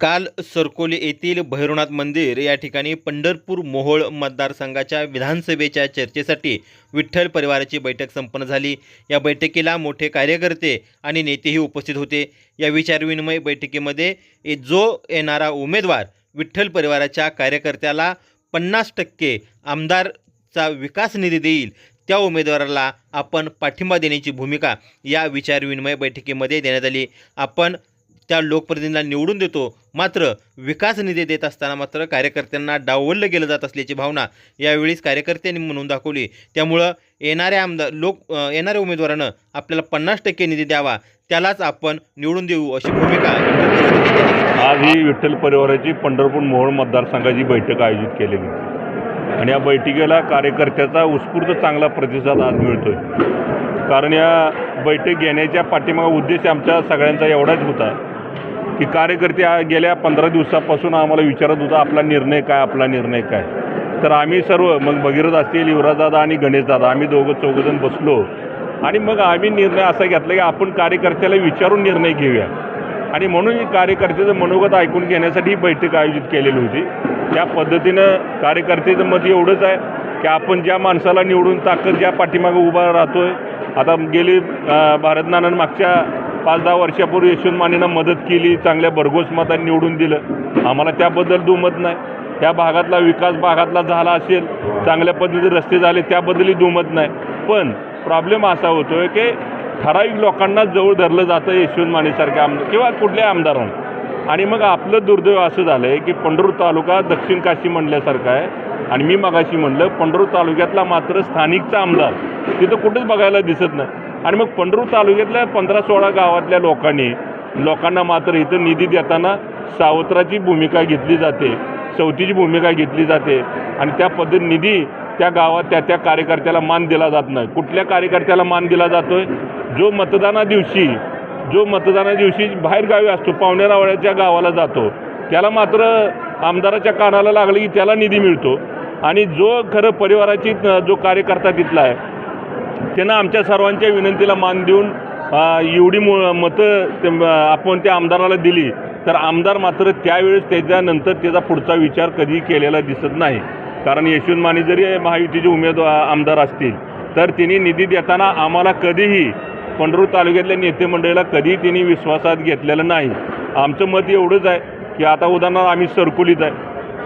काल सरकोली येथील भैरवनाथ मंदिर या ठिकाणी पंढरपूर मोहोळ मतदारसंघाच्या विधानसभेच्या चर्चेसाठी विठ्ठल परिवाराची बैठक संपन्न झाली. या बैठकीला मोठे कार्यकर्ते आणि नेतेही उपस्थित होते. या विचारविनिमय बैठकीमध्ये ए- जो येणारा उमेदवार विठ्ठल परिवाराच्या कार्यकर्त्याला पन्नास टक्के आमदारचा विकास निधी देईल त्या उमेदवाराला आपण पाठिंबा देण्याची भूमिका या विचारविनिमय बैठकीमध्ये देण्यात आली. आपण त्या लोकप्रतिनिधींना निवडून देतो. मात्र विकास निधी देत असताना मात्र कार्यकर्त्यांना डावललं गेलं जात असल्याची भावना यावेळीस कार्यकर्त्यांनी म्हणून दाखवली. त्यामुळं येणाऱ्या आमदार लोक येणाऱ्या उमेदवारानं आपल्याला पन्नास टक्के निधी द्यावा त्यालाच आपण निवडून देऊ अशी भूमिका आज ही विठ्ठल परिवाराची पंढरपूर मोहोळ मतदारसंघाची बैठक आयोजित केलेली. आणि या बैठकीला कार्यकर्त्याचा उत्स्फूर्त चांगला प्रतिसाद आज मिळतोय. कारण या बैठक घेण्याच्या पाठीमागा उद्देश आमच्या सगळ्यांचा एवढाच होता. की कार्यकर्ते गेल्या पंधरा दिवसापासून आम्हाला विचारत होता आपला निर्णय काय आपला निर्णय काय? तर आम्ही सर्व मग भगीरथ असतील युवराजदादा आणि गणेशदादा आम्ही दोघं चौघजण बसलो. आणि मग आम्ही निर्णय असा घेतला की आपण कार्यकर्त्याला विचारून निर्णय घेऊया. आणि म्हणून ही कार्यकर्त्याचं मनोगत ऐकून घेण्यासाठी ही बैठक आयोजित केलेली होती. त्या पद्धतीनं कार्यकर्त्याचं मत एवढंच आहे की आपण ज्या माणसाला निवडून ताकद ज्या पाठीमागं उभा राहतो आहे आता गेली अं, भारत मागच्या पाच दहा वर्षापूर्वी यशवंत मानेनं मदत केली चांगल्या भरघोस मतांनी निवडून दिलं. आम्हाला त्याबद्दल दुमत नाही. त्या भागातला विकास भागातला झाला असेल चांगल्या पद्धतीने रस्ते झाले त्याबद्दलही दुमत नाही. पण प्रॉब्लेम असा होतो आहे की ठराविक लोकांना जवळ धरलं जातं यशवंत मानेसारख्या आमदार किंवा कुठल्याही आमदारांना. आणि मग आपलं दुर्दैव असं झालं आहे की पंढरूर तालुका दक्षिण काशी म्हणल्यासारखा आहे. आणि मी मगाशी म्हणलं पंढरूर तालुक्यातला मात्र स्थानिकचा आमदार तिथं कुठंच बघायला दिसत नाही. आणि मग पंढरपूर तालुक्यातल्या पंधरा सोळा गावातल्या लोकांनी लोकांना मात्र इथं निधी देताना सावत्राची भूमिका घेतली जाते चौथीची भूमिका घेतली जाते आणि त्या पद्धत निधी त्या गावात त्या त्या कार्यकर्त्याला मान दिला जात नाही. कुठल्या कार्यकर्त्याला मान दिला जातो आहे जो मतदाना दिवशी जो मतदाना दिवशी बाहेरगावी असतो पावणेरावळ्याच्या गावाला जातो त्याला मात्र आमदाराच्या कानाला लागलं की त्याला निधी मिळतो. आणि जो खरं परिवाराची जो कार्यकर्ता तिथला आहे त्यांना आमच्या सर्वांच्या विनंतीला मान देऊन एवढी मु मतं ते आपण त्या आमदाराला दिली. तर आमदार मात्र त्यावेळेस त्याच्यानंतर त्याचा पुढचा विचार कधी केलेला दिसत नाही. कारण यशवंत माने जरी महायुतीचे उमेदवार आमदार असतील तर त्यांनी निधी देताना आम्हाला कधीही पंढरूर तालुक्यातल्या नेते मंडळीला कधीही त्यांनी विश्वासात घेतलेलं नाही. आमचं मत एवढंच आहे की आता उदाहरणार्थ आम्ही सरकुलीत आहे.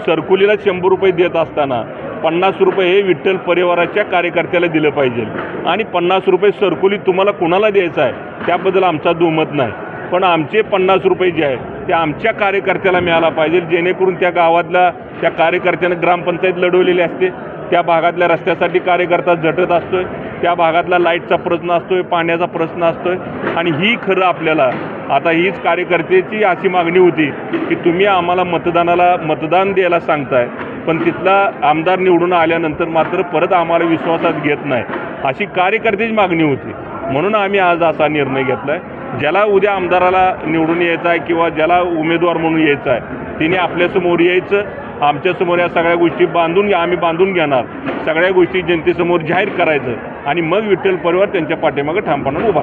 सरकुलीला शंभर रुपये देत असताना पन्नास रुपये हे विठ्ठल परिवाराच्या कार्यकर्त्याला दिलं पाहिजे. आणि पन्नास रुपये सरकुली तुम्हाला कुणाला द्यायचं आहे त्याबद्दल आमचा दुमत नाही. पण आमचे पन्नास रुपये जे आहे ते आमच्या कार्यकर्त्याला मिळाला पाहिजे जेणेकरून त्या गावातल्या त्या कार्यकर्त्यानं ग्रामपंचायत लढवलेली असते. त्या भागातल्या रस्त्यासाठी कार्यकर्ता झटत असतो आहे त्या भागातला लाईटचा प्रश्न असतोय पाण्याचा प्रश्न असतोय. आणि ही खरं आपल्याला आता हीच कार्यकर्त्याची अशी मागणी होती की तुम्ही आम्हाला मतदानाला मतदान द्यायला सांगताय. पण तिथला आमदार निवडून आल्यानंतर मात्र परत आम्हाला विश्वासात घेत नाही. अशी कार्यकर्त्याची मागणी होती. म्हणून आम्ही आज असा निर्णय घेतला आहे ज्याला उद्या आमदाराला निवडून यायचं आहे किंवा ज्याला उमेदवार म्हणून यायचं आहे तिने आपल्यासमोर यायचं. आमच्यासमोर या सगळ्या गोष्टी बांधून घ्या आम्ही बांधून घेणार. सगळ्या गोष्टी जनतेसमोर जाहीर करायचं आणि मग विठ्ठल परिवार त्यांच्या पाठीमागं ठामपणानं उभा